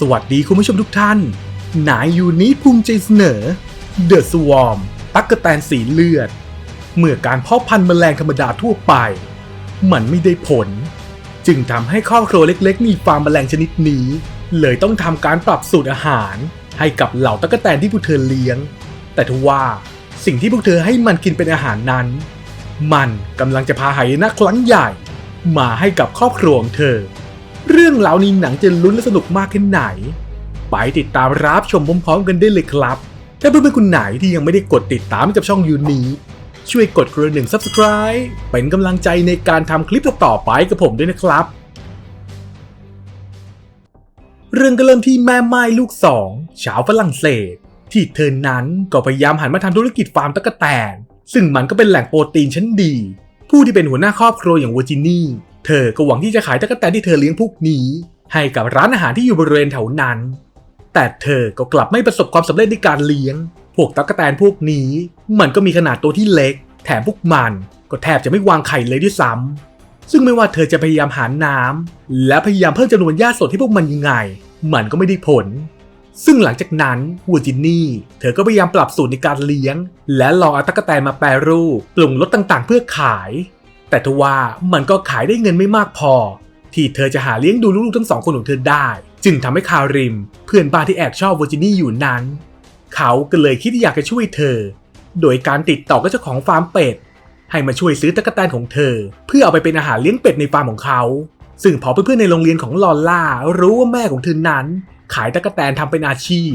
สวัสดีคุณผู้ชมทุกท่าน นายยูนิภูมิใจเสนอ The Swarm ตั๊กกแตนสีเลือด เมื่อการเพาะพันธุ์แมลงธรรมดาทั่วไป มันไม่ได้ผล จึงทำให้ครอบครัวเล็กๆ มีฟาร์มแมลงชนิดนี้ เลยต้องทำการปรับสูตรอาหาร ให้กับเหล่าตั๊กแตนที่พวกเธอเลี้ยง แต่ทว่าสิ่งที่พวกเธอให้มันกินเป็นอาหารนั้น มันกำลังจะพาหายนะครั้งใหญ่ มาให้กับครอบครัวของเธอ เรื่องราวในหนังจะลุ้นและสนุกมากแค่ไหน ไปติดตามรับชมพร้อมๆกันได้เลยครับ ถ้าเพื่อนๆคนไหนที่ยังไม่ได้กดติดตามกับช่องยูนี้ ช่วยกดกระดิ่ง subscribe เป็นกำลังใจในการทำคลิปต่อๆไปกับผมด้วยนะครับ เรื่องก็เริ่มที่แม่ไม้ลูกสองชาวฝรั่งเศส ที่เธอนั้นก็พยายามหันมาทำธุรกิจฟาร์มตะกแตนซึ่งมันก็เป็นแหล่งโปรตีนชั้นดี ผู้ที่เป็นหัวหน้าครอบครัวอย่างวอร์จินี เธอก็หวังที่จะขายตะกแตนที่เธอเลี้ยงพวกนี้ ให้กับร้านอาหารที่อยู่บริเวณแถวนั้น แต่เธอก็กลับไม่ประสบความสำเร็จในการเลี้ยง พวกตั๊กแตนพวกนี้ มันก็มีขนาดตัวที่เล็ก แถมพวกมันก็แทบจะไม่วางไข่เลยด้วยซ้ำซึ่งไม่ว่าเธอจะพยายามหาน้ำและพยายามเพิ่มจำนวนหญ้าสดให้พวกมันยังไง มันก็ไม่ได้ผล ซึ่งหลังจากนั้นวูจินนี่ เธอก็พยายามปรับสูตรในการเลี้ยง และลองเอาตั๊กแตนมาแปรรูปปรุงรสต่างๆ เพื่อขาย แต่ทว่ามันก็ขายได้เงินไม่มากพอ ที่เธอจะหาเลี้ยงดูลูกๆทั้งสองคนของเธอได้ จึงทำให้คาริม เพื่อนบ้านที่แอบชอบวอร์จินี่อยู่นั้น เขาก็เลยคิดอยากจะช่วยเธอ โดยการติดต่อกับเจ้าของฟาร์มเป็ด ให้มาช่วยซื้อตะกแตนของเธอ เพื่อเอาไปเป็นอาหารเลี้ยงเป็ดในฟาร์มของเขา ซึ่งพอเพื่อนๆในโรงเรียนของลอล่ารู้ว่าแม่ของเธอนั้น ขายตะกแตนทำเป็นอาชีพ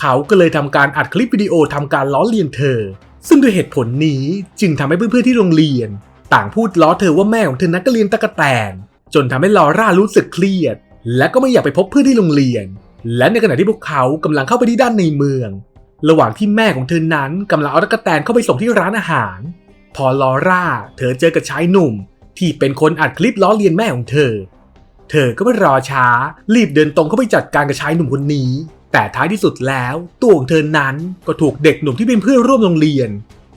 เขาก็เลยทำการอัดคลิปวิดีโอทำการล้อเลียนเธอ ซึ่งด้วยเหตุผลนี้จึงทำให้เพื่อนๆที่โรงเรียน ต่างพูดล้อเธอว่าแม่ของเธอนั้นก็เลี้ยงตะกแตน จนทำให้ลอร่ารู้สึกเครียด และก็ไม่อยากไปพบเพื่อนที่โรงเรียน และในขณะที่พวกเขากำลังเข้าไปที่ด้านในเมือง ระหว่างที่แม่ของเธอนั้นกำลังเอาตะกแตนเข้าไปส่งที่ร้านอาหาร พอลอร่า เธอเจอกับชายหนุ่ม ที่เป็นคนอัดคลิปล้อเลียนแม่ของเธอ เธอก็ไม่รอช้า รีบเดินตรงเข้าไปจัดการกับชายหนุ่มคนนี้ แต่ท้ายที่สุดแล้วตัวของเธอนั้นก็ถูกเด็กหนุ่มที่เป็นเพื่อนร่วมโรงเรียน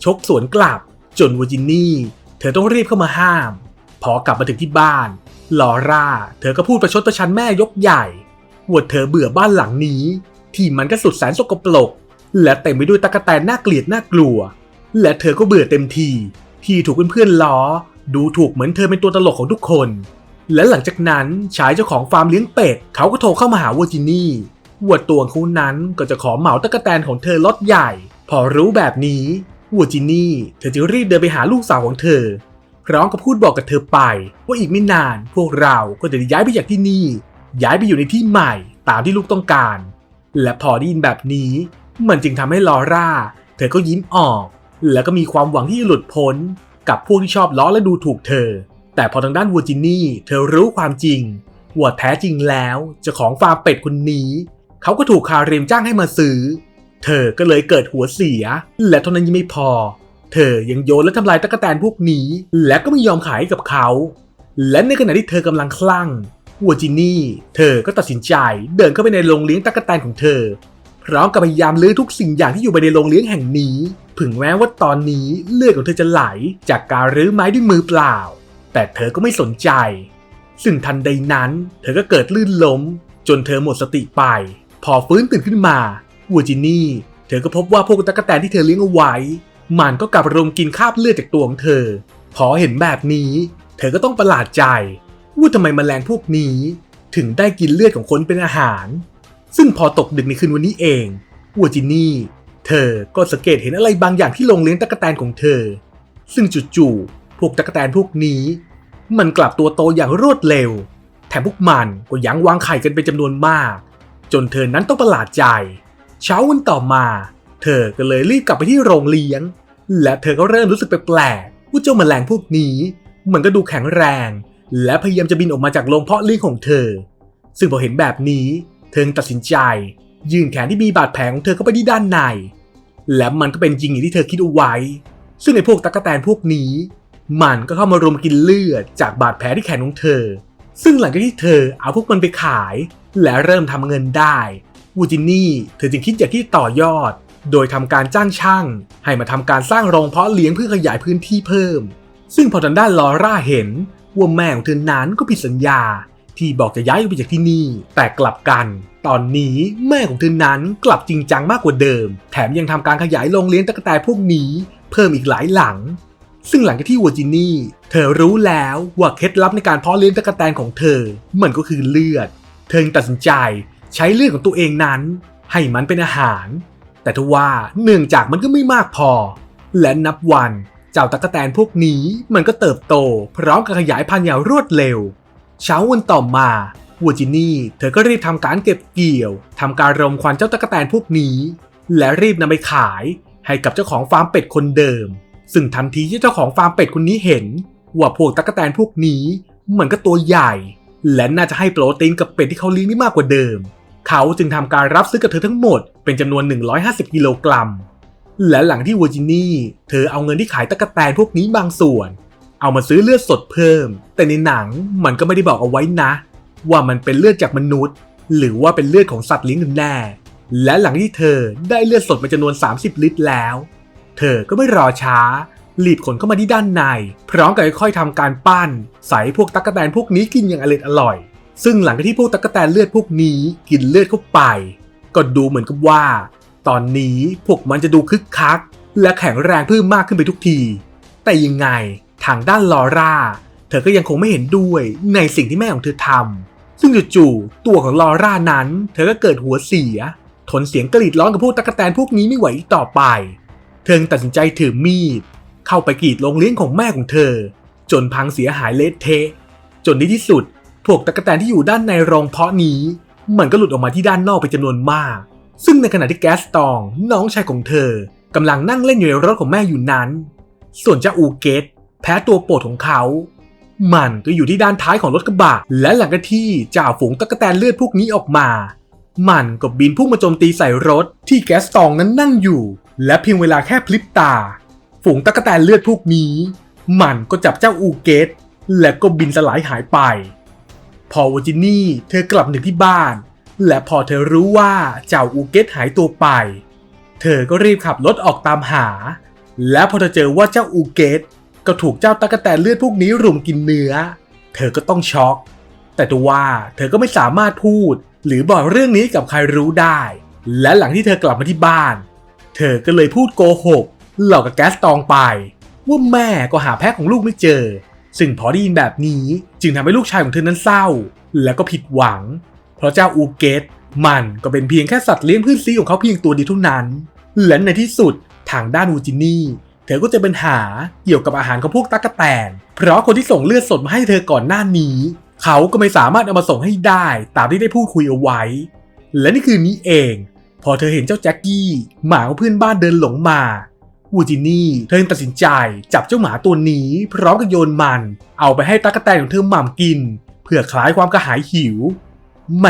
ชกสวนกลับจนวอร์จินี่ เธอต้องรีบเข้ามาห้าม พอกลับมาถึงที่บ้าน ลอร่า เธอก็พูดประชดประชันแม่ยกใหญ่ว่าเธอเบื่อบ้านหลังนี้ ที่มันก็สุดแสนสกปรก และเต็มไปด้วยตะกแตนน่าเกลียดน่ากลัว และเธอก็เบื่อเต็มที ที่ถูกเพื่อนๆล้อ ดูถูกเหมือนเธอเป็นตัวตลกของทุกคน และหลังจากนั้นชายเจ้าของฟาร์มเลี้ยงเป็ดเขาก็โทรเข้ามาหาวอร์จินี่ว่าตัวเขานั้นก็จะขอเหมาตะกแตนของเธอลดใหญ่ พอรู้แบบนี้ วอร์จินี่เธอจึงรีบเดินไปหาลูกสาวของเธอ พร้อมกับพูดบอกกับเธอไป ว่าอีกไม่นานพวกเราก็จะย้ายไปจากที่นี่ ย้ายไปอยู่ในที่ใหม่ตามที่ลูกต้องการ และพอได้ยินแบบนี้ มันจึงทำให้ลอร่า เธอก็ยิ้มออก แล้วก็มีความหวังที่จะหลุดพ้น กับพวกที่ชอบล้อและดูถูกเธอ แต่พอทางด้านวอร์จินี่เธอรู้ความจริงว่าแท้จริงแล้วเจ้าของฟาร์มเป็ดคนนี้ เขาก็ถูกคาริมจ้างให้มาซื้อ เธอก็เลยเกิดหัวเสีย และเท่านั้นยังไม่พอ เธอยังโยนและทำลายตะกแตนพวกนี้ และก็ไม่ยอมขายให้กับเขา และในขณะที่เธอกำลังคลั่งวอร์จินี่เธอก็ตัดสินใจเดินเข้าไปในโรงเลี้ยงตะกแตนของเธอ พร้อมกับพยายามลื้อทุกสิ่งอย่างที่อยู่ภายในโรงเลี้ยงแห่งนี้ถึงแม้ว่าตอนนี้เลือดของเธอจะไหลจากการรื้อไม้ด้วยมือเปล่า แต่เธอก็ไม่สนใจ ซึ่งทันใดนั้น เธอก็เกิดลื่นล้ม จนเธอหมดสติไป พอฟื้นตื่นขึ้นมา วอร์จินี่เธอก็พบว่าพวกตะกแตนที่เธอเลี้ยงเอาไว้ มันก็กลับรุมกินคราบเลือดจากตัวของเธอ พอเห็นแบบนี้ เธอก็ต้องประหลาดใจว่าทำไมแมลงพวกนี้ ถึงได้กินเลือดของคนเป็นอาหาร ซึ่งพอตกดึกในคืนวันนี้เองวอร์จินี่เธอก็สังเกตเห็นอะไรบางอย่างที่โรงเลี้ยงตะกแตนของเธอ ซึ่งจู่ๆพวกตะกแตนพวกนี้ มันกลับตัวโตอย่างรวดเร็ว แถมพวกมันก็ยังวางไข่กันเป็นจำนวนมาก จนเธอนั้นต้องประหลาดใจ เช้าวันต่อมา เธอก็เลยรีบกลับไปที่โรงเลี้ยง และเธอก็เริ่มรู้สึกแปลกๆว่าเจ้าแมลงพวกนี้ มันก็ดูแข็งแรง และพยายามจะบินออกมาจากโรงเพาะเลี้ยงของเธอ ซึ่งพอเห็นแบบนี้ เธอตัดสินใจ ยื่นแขนที่มีบาดแผลของเธอเข้าไปที่ด้านใน และมันก็เป็นจริงอย่างที่เธอคิดเอาไว้ ซึ่งไอ้พวกตะกแตนพวกนี้ มันก็เข้ามารุมกินเลือดจากบาดแผลที่แขนของเธอ ซึ่งหลังจากที่เธอเอาพวกมันไปขาย และเริ่มทำเงินได้ วูจินนี่เธอจึงคิดอยากที่ต่อยอด โดยทำการจ้างช่าง ให้มาทำการสร้างโรงเพาะเลี้ยงเพื่อขยายพื้นที่เพิ่ม ซึ่งพอทางด้านลอร่าเห็นว่าแม่ของเธอนั้นก็ผิดสัญญา ที่บอกจะย้ายไปจากที่นี่ แต่กลับกัน ตอนนี้แม่ของเธอนั้นกลับจริงจังมากกว่าเดิม แถมยังทำการขยายโรงเลี้ยงตะกแตพวกนี้ เพิ่มอีกหลายหลังซึ่งหลังจากที่วัวจินนี่ เธอรู้แล้วว่าเคล็ดลับในการเพาะเลี้ยงตะกแตนของเธอ มันก็คือเลือด เธอึงตัดสินใจ ใช้เลือดของตัวเองนั้น ให้มันเป็นอาหาร แต่ทว่าเนื่องจากมันก็ไม่มากพอ และนับวันเจ้าตะกะแตนพวกนี้มันก็เติบโต พร้อมกับขยายพันธุ์อย่างรวดเร็ว เช้าวันต่อมาวัวจินี่เธอก็รีบทำการเก็บเกี่ยวทำการรมควันเจ้าตะกะแตนพวกนี้ และรีบนำไปขายให้กับเจ้าของฟาร์มเป็ดคนเดิม ซึ่งทันทีที่เจ้าของฟาร์มเป็ดคนนี้เห็น ว่าพวกตะกแตนพวกนี้มันก็ตัวใหญ่ และน่าจะให้โปรตีนกับเป็ดที่เขาเลี้ยงได้มากกว่าเดิม เขาจึงทำการรับซื้อกับเธอทั้งหมดเป็นจำนวน 150 กิโลกรัม และหลังที่วอร์จินี่เธอเอาเงินที่ขายตะกแตนพวกนี้บางส่วน เอามาซื้อเลือดสดเพิ่ม แต่ในหนังมันก็ไม่ได้บอกเอาไว้นะ ว่ามันเป็นเลือดจากมนุษย์ หรือว่าเป็นเลือดของสัตว์เลี้ยงกันแน่ และหลังที่เธอได้เลือดสดเป็นจำนวน 30 ลิตรแล้ว เธอก็ไม่รอช้ารีบขนเข้ามาที่ด้านใน พร้อมกับค่อยๆทำการปั้น ใส่พวกตั๊กแตนพวกนี้กินอย่างอร่อยอร่อย ซึ่งหลังจากที่พวกตั๊กแตนเลือดพวกนี้กินเลือดเข้าไป ก็ดูเหมือนกับว่า ตอนนี้พวกมันจะดูคึกคัก และแข็งแรงเพิ่มมากขึ้นไปทุกที แต่ยังไงทางด้านลอร่า เธอก็ยังคงไม่เห็นด้วยในสิ่งที่แม่ของเธอทำซึ่งจู่ๆตัวของลอร่านั้น เธอก็เกิดหัวเสีย ทนเสียงกรีดร้องกับพวกตั๊กแตนพวกนี้ไม่ไหวอีกต่อไป เธอตัดสินใจถือมีด เข้าไปกรีดโรงเลี้ยงของแม่ของเธอ จนพังเสียหายเละเทะจนในที่สุด พวกตะกแตนที่อยู่ด้านในโรงเพาะนี้ มันก็หลุดออกมาที่ด้านนอกเป็นจำนวนมาก ซึ่งในขณะที่แกสตอง น้องชายของเธอกำลังนั่งเล่นอยู่ในรถของแม่อยู่นั้น ส่วนเจ้าอูเกตแพ้ตัวโปรดของเขา มันก็อยู่ที่ด้านท้ายของรถกระบะ และหลังจากที่จ่าฝูงตะกแตนเลือดพวกนี้ออกมา มันก็บินพุ่งมาโจมตีใส่รถที่แกสตองนั้นนั่งอยู่ และเพียงเวลาแค่พลิบตา ฝูงตะกแตนเลือดพวกนี้ มันก็จับเจ้าอูเกตและก็บินสลายหายไป พอวจินี่เธอกลับถึงที่บ้าน และพอเธอรู้ว่าเจ้าอูเกตหายตัวไป เธอก็รีบขับรถออกตามหา และพอเธอเจอว่าเจ้าอูเกตก็ถูกเจ้าตะกแตนเลือดพวกนี้รุมกินเนื้อ เธอก็ต้องช็อก แต่ตัวว่าเธอก็ไม่สามารถพูด หรือบอกเรื่องนี้กับใครรู้ได้ และหลังที่เธอกลับมาที่บ้าน เธอก็เลยพูดโกหกหลอกกับแก๊สตองไป ว่าแม่ก็หาแพ้ของลูกไม่เจอ ซึ่งพอได้ยินแบบนี้จึงทำให้ลูกชายของเธอนั้นเศร้า และก็ผิดหวัง เพราะเจ้าอูเกตมันก็เป็นเพียงแค่สัตว์เลี้ยงเพื่อนซีของเขาเพียงตัวเดียวเท่านั้น และในที่สุดทางด้านอูจินี่ เธอก็จะเป็นหาเกี่ยวกับอาหารของพวกตั๊กแตน เพราะคนที่ส่งเลือดสดมาให้เธอก่อนหน้านี้ เขาก็ไม่สามารถเอามาส่งให้ได้ตามที่ได้พูดคุยเอาไว้ และนี่คือนี้เอง พอเธอเห็นเจ้าแจ็คกี้หมาของเพื่อนบ้านเดินหลงมา วูจินี่เธอตัดสินใจจับเจ้าหมาตัวนี้พร้อมกับโยนมัน เอาไปให้ตั๊กแตนของเธอหม่ำกิน เพื่อคลายความกระหายหิวแหม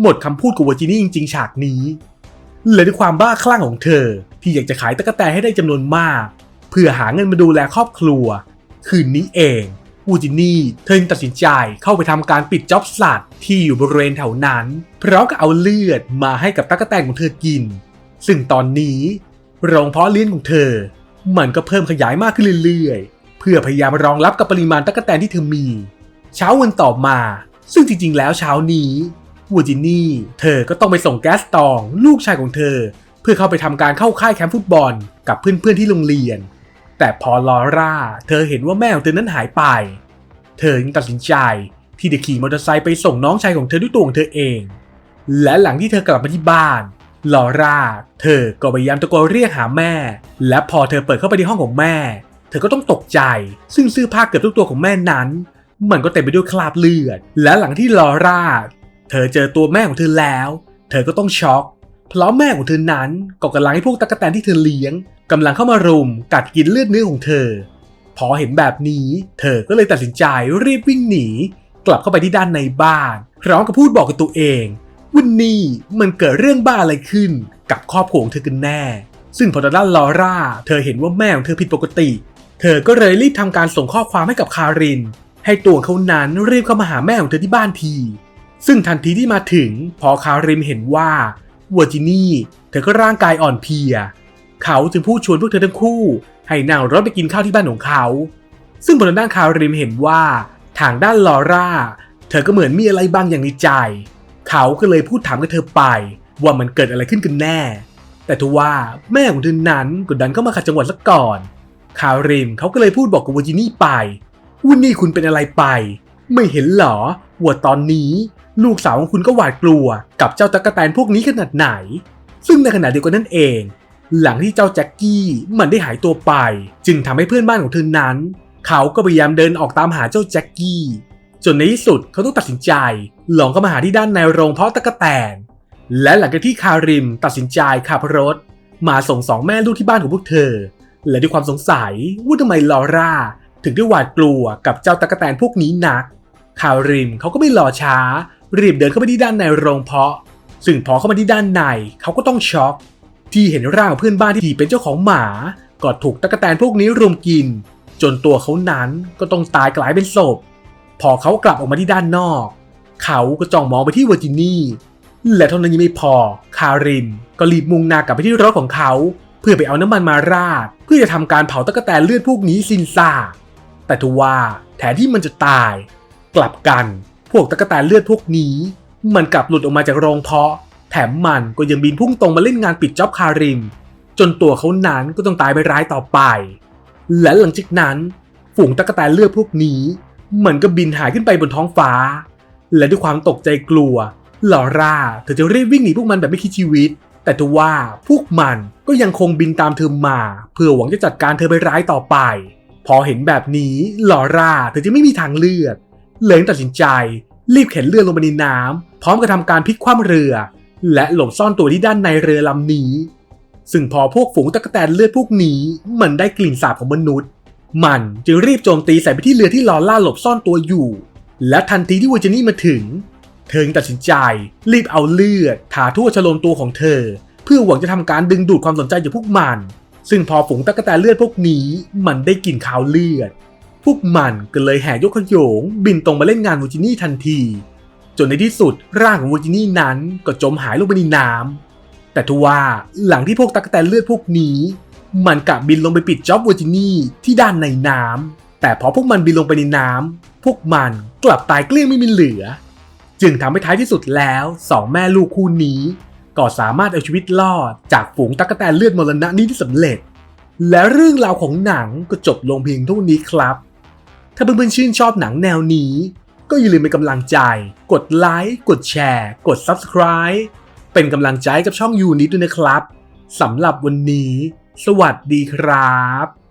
หมดคำพูดของวูจินี่จริง ๆ ฉากนี้และด้วยความบ้าคลั่งของเธอ ที่อยากจะขายตั๊กแตนให้ได้จำนวนมาก เพื่อหาเงินมาดูแลครอบครัว คืนนี้เองวูจินี่เธอึงตัดสินใจเข้าไปทำการปิดจ็อบสัตว์ที่อยู่บริเวณแถวนั้นพร้อมกับเอาเลือดมาให้กับตั๊กแตนของเธอกิน ซึ่งตอนนี้ โรงเพาะเลี้ยงของเธอ มันก็เพิ่มขยายมากขึ้นเรื่อยๆ เพื่อพยายามรองรับกับปริมาณตั๊กแตนที่เธอมี เช้าวันต่อมา ซึ่งจริงๆ แล้วเช้านี้วูจินี่ เธอก็ต้องไปส่งแก๊สตอง ลูกชายของเธอ เพื่อเข้าไปทำการเข้าค่ายแคมป์ฟุตบอลกับเพื่อนๆที่โรงเรียน แต่พอลอร่า เธอเห็นว่าแม่ของเธอนั้นหายไป เธอจึงตัดสินใจที่จะขี่มอเตอร์ไซค์ไปส่งน้องชายของเธอด้วยตัวของเธอเอง และหลังที่เธอกลับมาที่บ้าน ลอร่า เธอก็พยายามตะโกนเรียกหาแม่ และพอเธอเปิดเข้าไปที่ห้องของแม่ เธอก็ต้องตกใจ ซึ่งเสื้อผ้าเกือบทุกตัวของแม่นั้น มันก็เต็มไปด้วยคราบเลือด และหลังที่ลอร่า เธอเจอตัวแม่ของเธอแล้ว เธอก็ต้องช็อกเพราะแม่ของเธอนั้นก็กำลังให้พวกตะกแตนที่เธอเลี้ยงกำลังเข้ามารุมกัดกินเลือดเนื้อของเธอ พอเห็นแบบนี้ เธอก็เลยตัดสินใจรีบวิ่งหนี กลับเข้าไปที่ด้านในบ้านพร้อมกับพูดบอกกับตัวเอง ว่านี่มันเกิดเรื่องบ้าอะไรขึ้นกับครอบครัวของเธอกันแน่ ซึ่งพอด้านลอร่า เธอเห็นว่าแม่ของเธอผิดปกติ เธอก็เลยรีบทำการส่งข้อความให้กับคาริน ให้ตัวเขานั้นรีบเข้ามาหาแม่ของเธอที่บ้านที ซึ่งทันทีที่มาถึง พอคารินเห็นว่าวอร์จินี่เธอก็ร่างกายอ่อนเพลีย เขาจึงพูดชวนพวกเธอทั้งคู่ ให้นั่งรถไปกินข้าวที่บ้านของเขา ซึ่งบนด้านคาริมเห็นว่า ทางด้านลอร่า เธอก็เหมือนมีอะไรบางอย่างในใจ เขาก็เลยพูดถามกับเธอไป ว่ามันเกิดอะไรขึ้นกันแน่ แต่ทว่าแม่ของเธอนั้นก็ดันเข้ามาขัดจังหวะซะก่อน คาริมเขาก็เลยพูดบอกกับวอร์จินี่ไปว่านี่คุณเป็นอะไรไป ไม่เห็นเหรอว่าตอนนี้ ลูกสาวของคุณก็หวาดกลัวกับเจ้าตะกะแตนพวกนี้ขนาดไหน ซึ่งในขณะเดียวกันนั่นเอง หลังที่เจ้าแจ็คกี้มันได้หายตัวไป จึงทำให้เพื่อนบ้านของเธอนั้น เขาก็พยายามเดินออกตามหาเจ้าแจ็คกี้ จนในที่สุดเขาต้องตัดสินใจหลองเข้ามาหาที่ด้านในโรงเพาะตะกะแตน และหลังจากที่คาริมตัดสินใจขับรถ มาส่งสองแม่ลูกที่บ้านของพวกเธอ และด้วยความสงสัยว่าทำไมลอร่า ถึงได้หวาดกลัวกับเจ้าตะกะแตนพวกนี้นัก คาริมเขาก็ไม่รอช้า รีบเดินเข้าไปที่ด้านในโรงเพาะ ซึ่งพอเข้ามาที่ด้านในเขาก็ต้องช็อกที่เห็นร่างของเพื่อนบ้านที่เป็นเจ้าของหมา ก็ถูกตะกะแตนพวกนี้รุมกิน จนตัวเขานั้นก็ต้องตายกลายเป็นศพ พอเขากลับออกมาที่ด้านนอก เขาก็จ้องมองไปที่เวอร์จินีและเท่านั้นยังไม่พอ คารินก็รีบมุ่งหน้ากลับไปที่รถของเขา เพื่อไปเอาน้ำมันมาราด เพื่อจะทำการเผาตะกะแตนเลือดพวกนี้สินซาแต่ทว่าแทนที่มันจะตาย กลับกันพวกตะกะแตนเลือดพวกนี้ มันกลับหลุดออกมาจากโรงเพาะ แถมมันก็ยังบินพุ่งตรงมาเล่นงานปิดจ็อบคาริมจนตัวเขานั้นก็ต้องตายไปร้ายต่อไป และหลังจากนั้นฝูงตะกะแตนเลือดพวกนี้ มันก็บินหายขึ้นไปบนท้องฟ้า และด้วยความตกใจกลัวลอร่าเธอจะรีบวิ่งหนีพวกมันแบบไม่คิดชีวิต แต่ทว่าพวกมันก็ยังคงบินตามเธอมา เพื่อหวังจะจัดการเธอไปร้ายต่อไป พอเห็นแบบนี้ลอร่าเธอจะไม่มีทางเลือกเลยตัดสินใจรีบเข็นเรือลงไปในน้ำพร้อมกับทำการพลิกคว่ำเรือ และหลบซ่อนตัวที่ด้านในเรือลำนี้ ซึ่งพอพวกฝูงตะกแตนเลือดพวกนี้ มันได้กลิ่นสาบของมนุษย์ มันจึงรีบโจมตีใส่ไปที่เรือที่ลอล่าหลบซ่อนตัวอยู่ และทันทีที่เวอร์จินี่มาถึง เธอตัดสินใจ รีบเอาเลือดทาทั่วชโลมตัวของเธอ เพื่อหวังจะทำการดึงดูดความสนใจจากพวกมัน ซึ่งพอฝูงตะกแตนเลือดพวกนี้มันได้กลิ่นคาวเลือด พวกมันก็เลยแห่ยกขยง บินตรงมาเล่นงานวูจินี่ทันที จนในที่สุดร่างของวูจินี่นั้นก็จมหายลงไปในน้ำแต่ทว่าหลังที่พวกตะกแตนเลือดพวกนี้ มันกลับบินลงไปปิดจ็อบวูจินี่ที่ด้านในน้ำแต่พอพวกมันบินลงไปในน้ำพวกมันกลับตายเกลี้ยงไม่มีเหลือ จึงทำให้ท้ายที่สุดแล้วสองแม่ลูกคู่นี้ ก็สามารถเอาชีวิตรอดจากฝูงตะกแตนเลือดมรณะนี้ได้สำเร็จ และเรื่องราวของหนังก็จบลงเพียงเท่านี้ครับ ถ้าเพื่อนๆชื่นชอบหนังแนวนี้ ก็อย่าลืมเป็นกำลังใจ กดไลค์กดแชร์ กด Subscribe เป็นกำลังใจกับช่องยูนิตด้วยนะครับสำหรับวันนี้ สวัสดีครับ